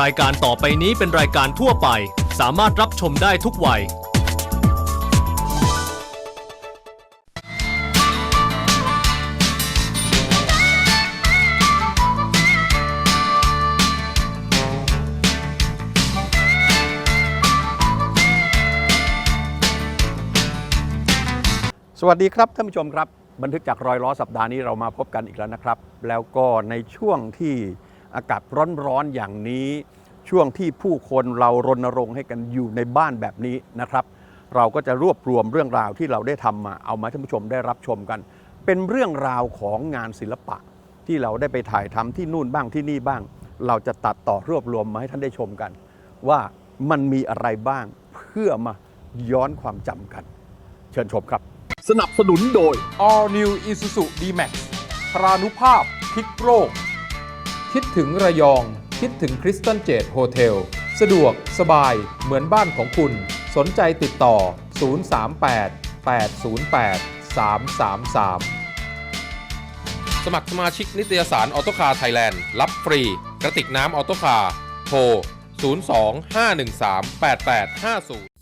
รายการต่อไปนี้เป็นรายการทั่วไป สามารถรับชมได้ทุกวัย สวัสดีครับท่านผู้ชมครับ บันทึกจากรอยล้อสัปดาห์นี้เรามาพบกันอีกแล้วนะครับ แล้วก็ในช่วงที่ อากาศร้อนๆอย่างนี้ ช่วงที่ผู้คนเรารณรงค์ให้กันอยู่ในบ้านแบบนี้นะครับ เราก็จะรวบรวมเรื่องราวที่เราได้ทำมาเอามาท่านผู้ชมได้รับชมกัน เป็นเรื่องราวของงานศิลปะ ที่เราได้ไปถ่ายทำที่นู่นบ้างที่นี่บ้าง เราจะตัดต่อรวบรวมมาให้ท่านได้ชมกัน ว่ามันมีอะไรบ้างเพื่อมาย้อนความจำกัน เชิญชมครับ สนับสนุนโดย All New Isuzu D-Max พรานุภาพพลิกโรค คิดถึงระยอง คิดถึงคริสตันเจดโฮเทล สะดวก สบาย เหมือนบ้านของคุณ สนใจติดต่อ 038 808 333 สมัครสมาชิกนิตยสารออโตคาไทยแลนด์ รับฟรี กระติกน้ำออโตคาโทร 02-513-8850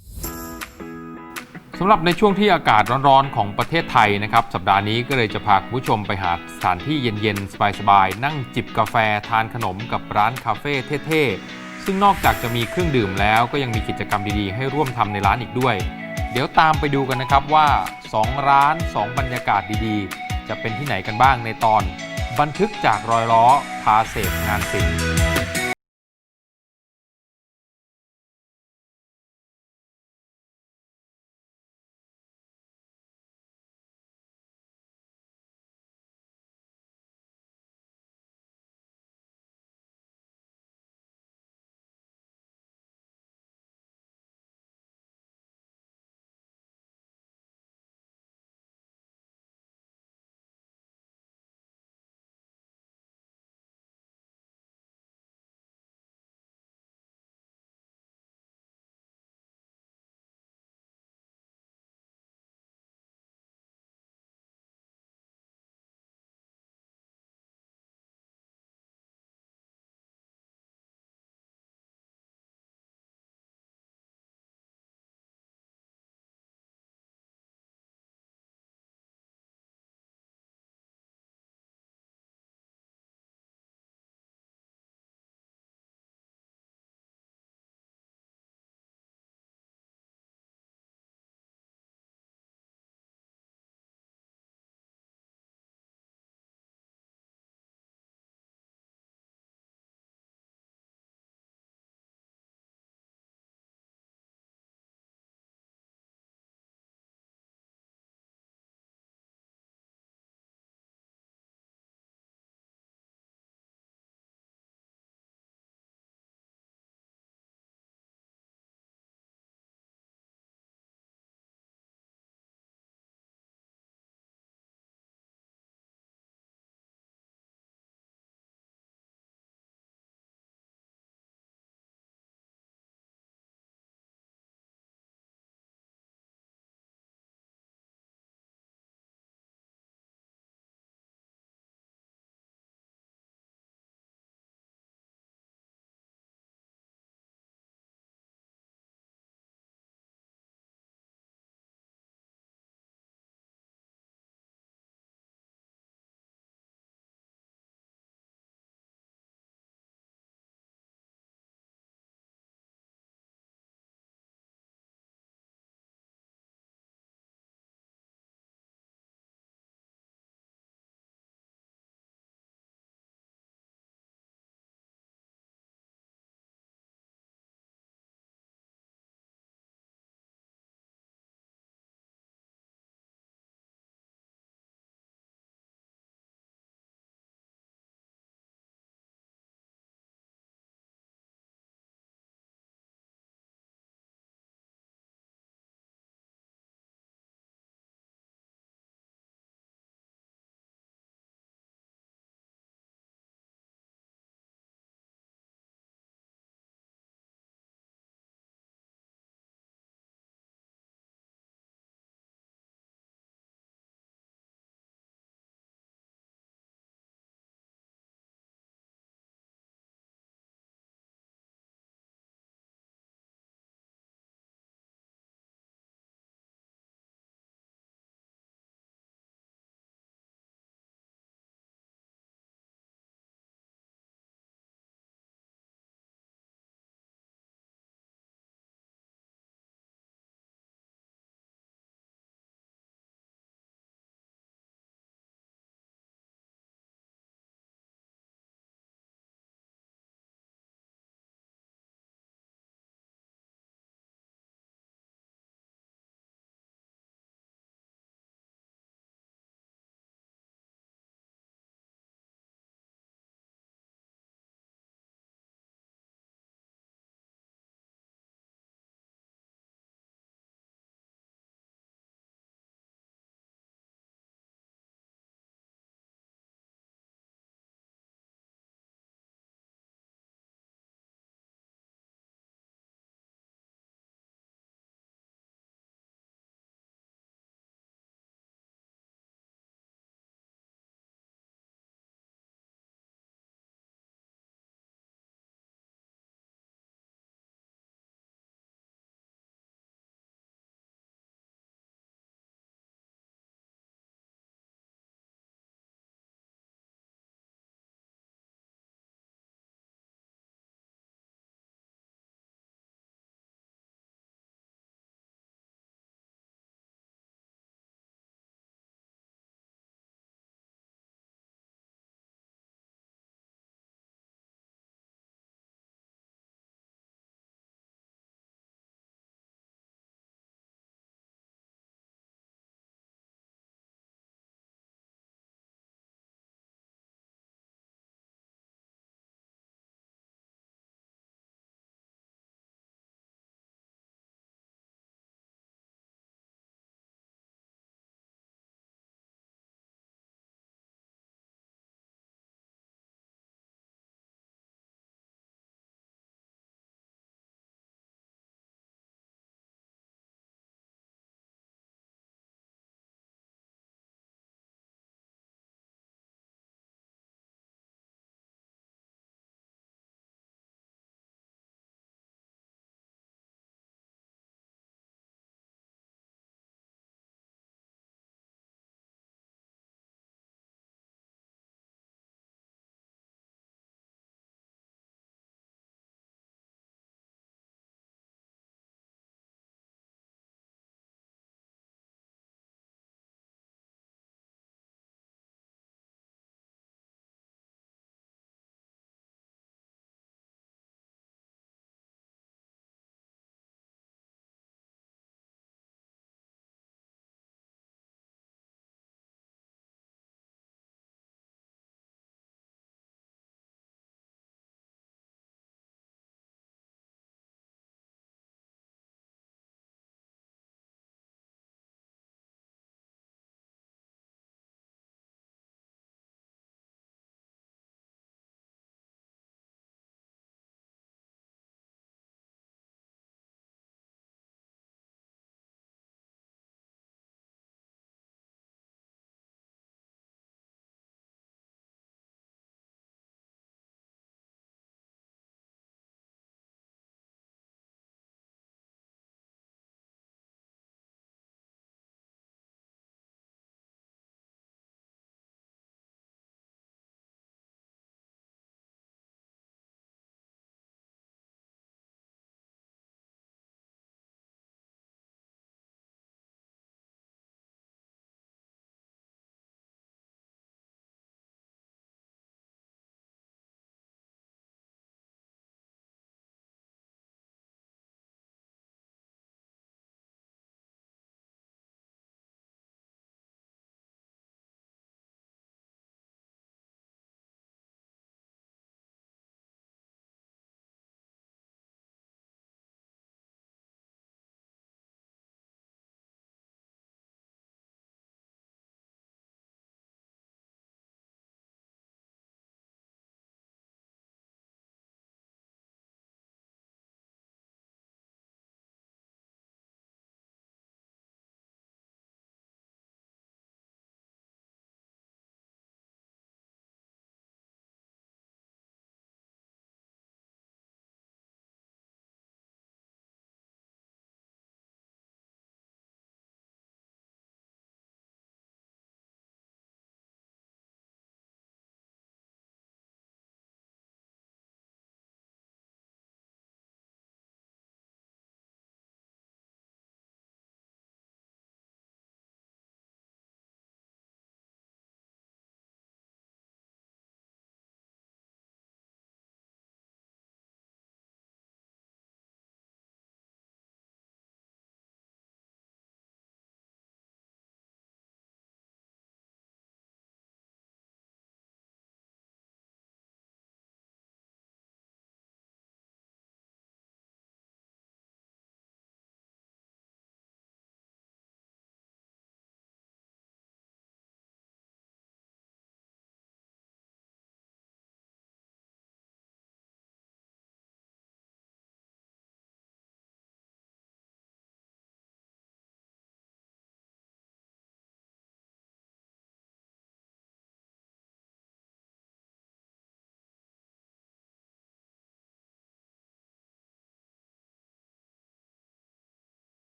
สำหรับในช่วงที่อากาศร้อนๆของประเทศไทยนะครับ สัปดาห์นี้ก็เลยจะพาคุณผู้ชมไปหาสถานที่เย็นๆ สบายๆ นั่งจิบกาแฟทานขนมกับร้านคาเฟ่เท่ๆ ซึ่งนอกจากจะมีเครื่องดื่มแล้วก็ยังมีกิจกรรมดีๆ ให้ร่วมทำในร้านอีกด้วย เดี๋ยวตามไปดูกันนะครับว่า 2 ร้าน 2 บรรยากาศดีๆ จะเป็นที่ไหนกันบ้างในตอน บันทึกจากรอยล้อพาเสพงานศิลป์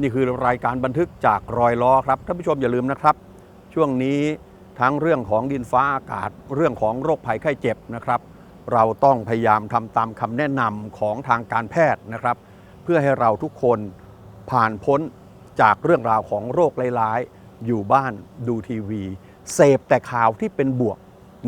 นี่คือรายการบันทึกจากรอยล้อครับท่านผู้ชมอย่าลืมนะครับ ช่วงนี้ทั้งเรื่องของดินฟ้าอากาศเรื่องของโรคภัยไข้เจ็บนะครับ เราต้องพยายามทำตามคำแนะนำของทางการแพทย์นะครับ เพื่อให้เราทุกคนผ่านพ้นจากเรื่องราวของโรคร้ายๆ อยู่บ้านดูทีวี เสพแต่ข่าวที่เป็นบวก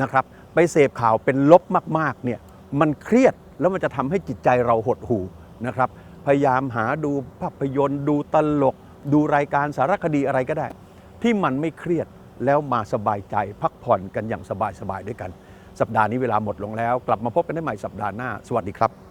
นะครับ ไปเสพข่าวเป็นลบมากๆเนี่ยมันเครียดแล้วมันจะทำให้จิตใจเราหดหู่นะครับ พยายามหาดูภาพยนตร์ ดูตลก ดูรายการสารคดีอะไรก็ได้ ที่มันไม่เครียดแล้วมาสบายใจพักผ่อนกันอย่างสบายๆด้วยกัน สัปดาห์นี้เวลาหมดลงแล้ว กลับมาพบกันได้ใหม่สัปดาห์หน้า สวัสดีครับ